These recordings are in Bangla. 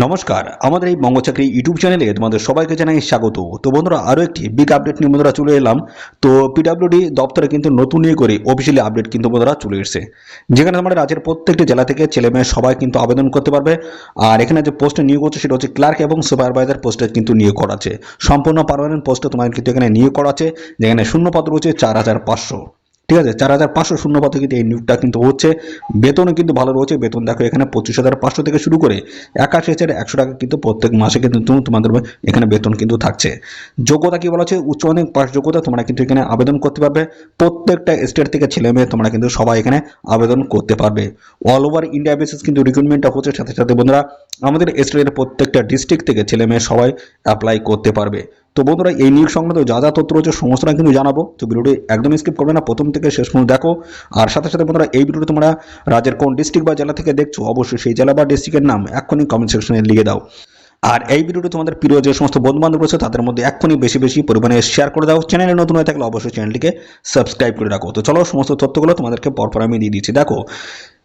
নমস্কার, আমাদের এই বঙ্গচাকরি ইউটিউব চ্যানেলে তোমাদের সবাইকে জানাই স্বাগত। তো বন্ধুরা, আরও একটি বিগ আপডেট নিয়ে বন্ধুরা চলে এলাম। তো পিডাব্লিউডি দপ্তরে কিন্তু নতুন নিয়ে করে অফিসিয়ালি আপডেট কিন্তু বন্ধুরা চলে এসেছে। যেখানে আমাদের রাজ্যের প্রত্যেকটি জেলা থেকে ছেলে মেয়ে সবাই কিন্তু আবেদন করতে পারবে। আর এখানে যে পোস্টে নিয়োগ হচ্ছে, সেটা হচ্ছে ক্লার্ক এবং সুপারভাইজার পোস্টে কিন্তু নিয়োগ করা আছে। সম্পূর্ণ পারমানেন্ট পোস্টে তোমাদের কিন্তু এখানে নিয়োগ করা আছে, যেখানে শূন্য পদ রয়েছে চার হাজার পাঁচশো। ঠিক আছে? চার হাজার পাঁচশো শূন্য পদে কিন্তু এই নিয়োগটা কিন্তু হচ্ছে। বেতনও কিন্তু ভালো রয়েছে। বেতন দেখো এখানে পঁচিশ হাজার পাঁচশো থেকে শুরু করে একাশি হাজার একশো টাকা কিন্তু প্রত্যেক মাসে কিন্তু তুমি- তোমাদের এখানে বেতন কিন্তু থাকছে। যোগ্যতা কি বলা হচ্ছে? উচ্চ মাধ্যমিক পাস যোগ্যতা তোমরা কিন্তু এখানে আবেদন করতে পারবে। প্রত্যেকটা স্টেট থেকে ছেলে মেয়ে তোমরা কিন্তু সবাই এখানে আবেদন করতে পারবে। অল ওভার ইন্ডিয়া বেসিস কিন্তু রিক্রুটমেন্টটা হচ্ছে। সাথে সাথে বন্ধুরা, আমাদের স্টেটের প্রত্যেকটা ডিস্ট্রিক্ট থেকে ছেলে মেয়ে সবাই অ্যাপ্লাই করতে পারবে। তো বন্ধুরা, এই নিয়োগ সংক্রান্ত যা যা তথ্য রয়েছে সমস্তটা কিন্তু জানাব। তো ভিডিওটি একদম স্কিপ করবে না, প্রথম থেকে শেষ পর্যন্ত দেখো। আর সাথে সাথে বন্ধুরা, এই ভিডিওটি তোমরা রাজ্যের কোন ডিস্ট্রিক্ট বা জেলা থেকে দেখছ, অবশ্যই সেই জেলা বা ডিস্ট্রিক্টের নাম এক্ষুনি কমেন্ট সেকশনে লিখে দাও। আর এই ভিডিওটি তোমাদের প্রিয় যে সমস্ত বন্ধু বান্ধব রয়েছে, তাদের মধ্যে এক্ষুনি বেশি বেশি পরিমাণে শেয়ার করে দাও। চ্যানেলে নতুন হয়ে থাকলে অবশ্যই চ্যানেলটিকে সাবস্ক্রাইব করে রাখো। তো চলো, সমস্ত তথ্যগুলো তোমাদেরকে পরপর আমি দিয়ে দিচ্ছি। দেখো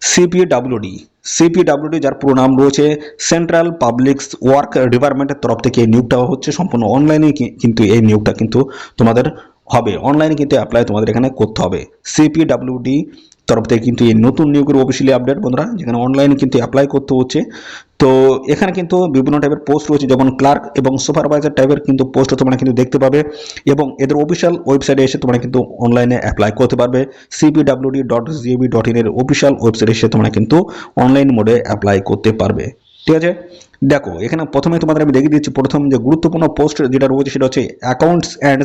সিপিডাব্লিউডি সিপিডাব্লিউডি যার পুরো নাম রয়েছে সেন্ট্রাল পাবলিক ওয়ার্ক ডিপার্টমেন্টের তরফ থেকে এই নিয়োগটা হচ্ছে সম্পূর্ণ অনলাইনে কিন্তু এই নিয়োগটা কিন্তু তোমাদের হবে। অনলাইনে কিন্তু অ্যাপ্লাই তোমাদের এখানে করতে হবে। সিপিডাব্লিউডি তরফ থেকে কিন্তু এই নতুন নিয়োগের অফিসিয়ালি আপডেট বন্ধুরা, যেখানে অনলাইনে কিন্তু অ্যাপ্লাই করতে হচ্ছে। তো এখানে কিন্তু বিভিন্ন টাইপের পোস্ট রয়েছে, যেমন ক্লার্ক এবং সুপারভাইজার টাইপের কিন্তু পোস্ট তোমরা কিন্তু দেখতে পাবে এবং এদের অফিসিয়াল ওয়েবসাইটে এসে তোমরা কিন্তু অনলাইনে অ্যাপ্লাই করতে পারবে। সিপিডাব্লিউডি ডট জিএবি ডট ইনের অফিসিয়াল ওয়েবসাইটে এসে তোমরা কিন্তু অনলাইন মোডে অ্যাপ্লাই করতে পারবে। ঠিক আছে? দেখো, এখানে প্রথমে তোমাদের আমি দেখিয়ে দিচ্ছি প্রথম যে গুরুত্বপূর্ণ পোস্ট যেটা রয়েছে সেটা হচ্ছে অ্যাকাউন্টস অ্যান্ড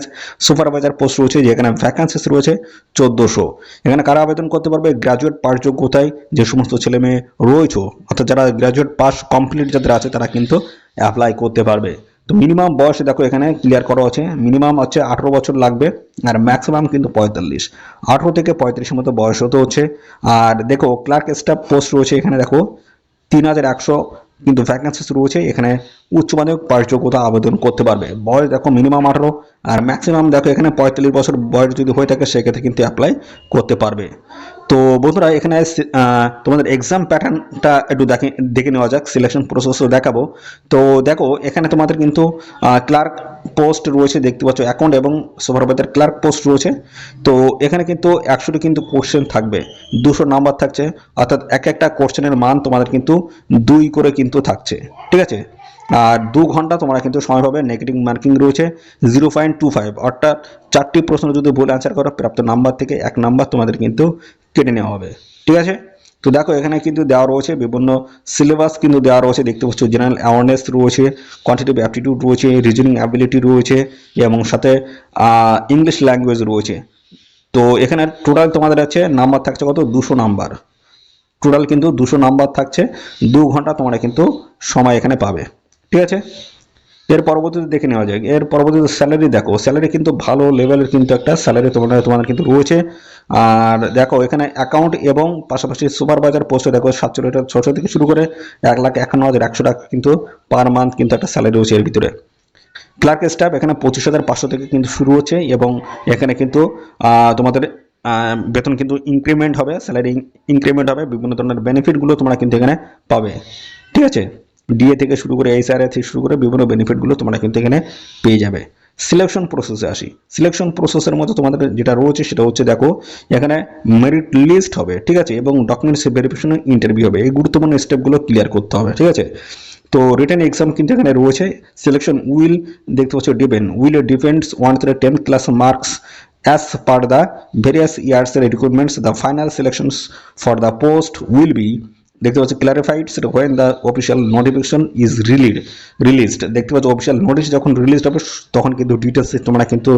সুপারভাইজার পোস্ট রয়েছে, যেখানে ভ্যাকান্সিস রয়েছে চোদ্দোশো। এখানে কারা আবেদন করতে পারবে? গ্র্যাজুয়েট পাস যোগ্যতায় যে সমস্ত ছেলে মেয়ে রয়েছে, অর্থাৎ যারা গ্র্যাজুয়েট পাস কমপ্লিট যাদের আছে তারা কিন্তু অ্যাপ্লাই করতে পারবে। তো মিনিমাম বয়স দেখো এখানে ক্লিয়ার করা আছে মিনিমাম হচ্ছে আঠেরো বছর লাগবে আর ম্যাক্সিমাম কিন্তু পঁয়তাল্লিশ। আঠেরো থেকে পঁয়ত্রিশের মতো বয়স হতে হচ্ছে। আর দেখো ক্লার্ক স্টাফ পোস্ট রয়েছে এখানে দেখো, তিন হাজার একশো কিন্তু ভ্যাকেন্সিস রয়েছে, এখানে উচ্চ মাধ্যমিক পাস যোগ্যতা আবেদন করতে পারবে। বয়স দেখো মিনিমাম আঠারো, আর ম্যাক্সিমাম দেখো এখানে পঁয়তাল্লিশ বছর বয়স যদি হয়ে থাকে, সেক্ষেত্রে কিন্তু অ্যাপ্লাই করতে পারবে। তো বন্ধুরা, এখানে তোমাদের এক্সাম প্যাটার্নটা একটু দেখে দেখে নেওয়া যাক সিলেকশন প্রসেসও দেখাবো। তো দেখো, এখানে তোমাদের কিন্তু ক্লার্ক পোস্ট রয়েছে, দেখতে পাচ্ছ অ্যাকাউন্ট এবং সুপারভাইজার ক্লার্ক পোস্ট রয়েছে। তো এখানে কিন্তু একশোটি কিন্তু কোশ্চেন থাকবে। দুশো নাম্বার থাকছে, অর্থাৎ এক একটা কোশ্চেনের মান তোমাদের কিন্তু দুই করে কিন্তু থাকছে। ঠিক আছে? আর দু ঘণ্টা তোমরা কিন্তু সময় পাবে নেগেটিভ মার্কিং রয়েছে জিরো পয়েন্ট টু ফাইভ অর্থাৎ চারটি প্রশ্ন যদি ভুল অ্যান্সার করো, প্রাপ্ত নাম্বার থেকে এক নাম্বার তোমাদের কিন্তু কেটে নেওয়া হবে। ঠিক আছে? তো দেখো, এখানে কিন্তু দেওয়া রয়েছে বিভিন্ন সিলেবাস কিন্তু দেওয়া রয়েছে। দেখতে পাচ্ছ জেনারেল অ্যাওয়ারনেস রয়েছে কোয়ান্টিটিভ অ্যাপটিটিউড রয়েছে রিজনিং অ্যাবিলিটি রয়েছে, এবং সাথে ইংলিশ ল্যাঙ্গুয়েজ রয়েছে। তো এখানে টোটাল তোমাদের আছে নাম্বার থাকছে কত? দুশো নাম্বার টোটাল কিন্তু দুশো নাম্বার থাকছে। দু ঘণ্টা তোমরা কিন্তু সময় এখানে পাবে। ঠিক আছে? এর পরবর্তীতে দেখে নেওয়া যায় এর পরবর্তীতে স্যালারি দেখো। স্যালারি কিন্তু ভালো লেভেলের কিন্তু একটা স্যালারি তোমাদের তোমাদের কিন্তু রয়েছে। আর দেখো, এখানে অ্যাকাউন্ট এবং পাশাপাশি সুপারভাইজার পোস্টে দেখো, সাতচল্লিশ ছশো থেকে শুরু করে এক লাখ একান্ন হাজার একশো টাকা কিন্তু পার মান্থ কিন্তু একটা স্যালারি রয়েছে এর ভিতরে। ক্লার্ক স্টাফ এখানে পঁচিশ হাজার পাঁচশো থেকে কিন্তু শুরু হচ্ছে এবং এখানে কিন্তু তোমাদের বেতন কিন্তু ইনক্রিমেন্ট হবে। স্যালারি ইনক্রিমেন্ট হবে। বিভিন্ন ধরনের বেনিফিটগুলো তোমরা কিন্তু এখানে পাবে। ঠিক আছে? ডিএ থেকে শুরু করে এইচআর থেকে শুরু করে বিভিন্ন বেনিফিটগুলো তোমরা কিন্তু এখানে পেয়ে যাবে। সিলেকশন প্রসেসে আসি। সিলেকশন প্রসেসের মধ্যে তোমাদের যেটা রয়েছে সেটা হচ্ছে দেখো, এখানে মেরিট লিস্ট হবে, ঠিক আছে? এবং ডকুমেন্টস ভেরিফিকেশন ইন্টারভিউ হবে। এই গুরুত্বপূর্ণ স্টেপগুলো ক্লিয়ার করতে হবে, ঠিক আছে? তো রিটেন এক্সাম কিন্তু এখানে রয়েছে। সিলেকশন উইল দেখতে পাচ্ছ depend will depends one two ten class marks as per the various years requirements. The final selections for the post will be দেখতে পাচ্ছ ক্লারিফাইড সেটা when the official notification is released released দেখতে পাচ্ছ অফিসিয়াল নোটিশ যখন রিলিজড হবে, তখন কিন্তু ডিটেলস তোমরা কিন্তু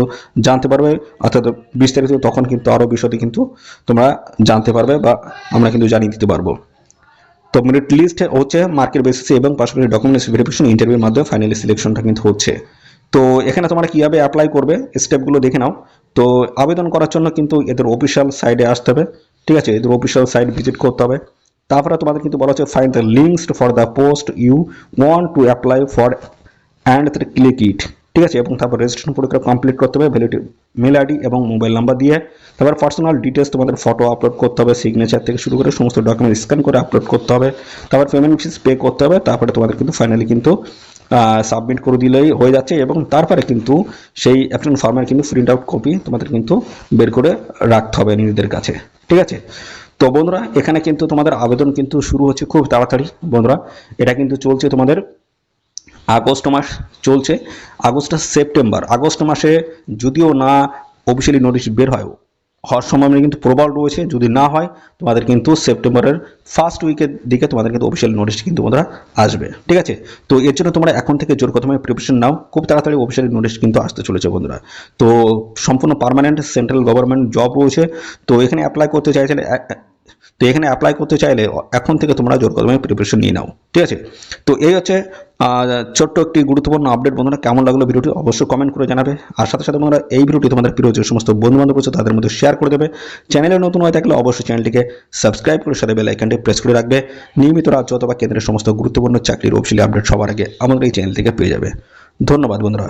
জানতে পারবে, অর্থাৎ বিস্তারিত তখন কিন্তু আরও বিষয়টি কিন্তু তোমরা জানতে পারবে বা আমরা কিন্তু জানিয়ে দিতে পারব। তো মেরিট লিস্ট হচ্ছে মার্কেট বেসিসে এবং পাশাপাশি ডকুমেন্টস ভেরিফিকেশন ইন্টারভিউর মাধ্যমে ফাইনালি সিলেকশনটা কিন্তু হচ্ছে। তো এখানে তোমরা কীভাবে অ্যাপ্লাই করবে স্টেপগুলো দেখে নাও। তো আবেদন করার জন্য কিন্তু এদের অফিসিয়াল সাইডে আসতে হবে, ঠিক আছে? এদের অফিসিয়াল সাইট ভিজিট করতে হবে। তারপরে তোমাদের কিন্তু বলা হচ্ছে find the links for the post you want to apply for and click it ঠিক আছে? এবং তারপর রেজিস্ট্রেশন প্রক্রিয়া কমপ্লিট করতে হবে ভ্যালিডিটি মেল আইডি এবং মোবাইল নাম্বার দিয়ে। তারপর পার্সোনাল ডিটেলস তোমাদের ফটো আপলোড করতে হবে সিগনেচার থেকে শুরু করে সমস্ত ডকুমেন্ট স্ক্যান করে আপলোড করতে হবে। তারপর পেমেন্ট ফিস পে করতে হবে, তারপরে তোমাদের কিন্তু ফাইনালি কিন্তু সাবমিট করে দিলেই হয়ে যাচ্ছে এবং তারপরে কিন্তু সেই অ্যাপ্লিকেশন ফর্মের কিন্তু প্রিন্ট আউট কপি তোমাদের কিন্তু বের করে রাখতে হবে নিজেদের কাছে। ঠিক আছে? তো বন্ধুরা, এখানে কিন্তু তোমাদের আবেদন কিন্তু শুরু হচ্ছে খুব তাড়াতাড়ি। বন্ধুরা, এটা কিন্তু চলছে তোমাদের আগস্ট মাস চলছে। August September. আগস্ট মাসে যদিও না অফিসিয়ালি নোটিশ বের হয় হওয়ার সম্ভাবনা কিন্তু প্রবল রয়েছে। যদি না হয়, তোমাদের কিন্তু সেপ্টেম্বরের ফার্স্ট উইকের দিকে তোমাদের কিন্তু অফিসিয়াল নোটিশ কিন্তু তোমরা আসবে। ঠিক আছে? তো এর জন্য তোমরা এখন থেকে জোর কথা প্রিপারেশন নাও। খুব তাড়াতাড়ি অফিসিয়াল নোটিশ কিন্তু আসতে চলেছে বন্ধুরা। তো সম্পূর্ণ পারমানেন্ট সেন্ট্রাল গভর্নমেন্ট জব রয়েছে। তো এখানে অ্যাপ্লাই করতে চাইছেন তো এখানে অ্যাপ্লাই করতে চাইলে এখন থেকে তোমরা জোর কদমে প্রিপারেশন নিয়ে নাও, ঠিক আছে? তো এই হচ্ছে ছোট্ট একটি গুরুত্বপূর্ণ আপডেট বন্ধুরা, কেমন লাগল ভিডিওটি অবশ্যই কমেন্ট করে জানাবে। আর সাথে সাথে বন্ধুরা, এই ভিডিওটি তোমাদের প্রিয় যে সমস্ত বন্ধু বান্ধব আছে তাদের মধ্যে শেয়ার করে দেবে। চ্যানেলে নতুন হয়ে থাকলে অবশ্যই চ্যানেলটিকে সাবস্ক্রাইব করে সাথে বেল আইকনটি প্রেস করে রাখবে। নিয়মিত রাজ্য অথবা কেন্দ্রের সমস্ত গুরুত্বপূর্ণ চাকরির অফিসিয়ালি আপডেট সবার আগে আমাদের এই চ্যানেল থেকে পেয়ে যাবে। ধন্যবাদ বন্ধুরা।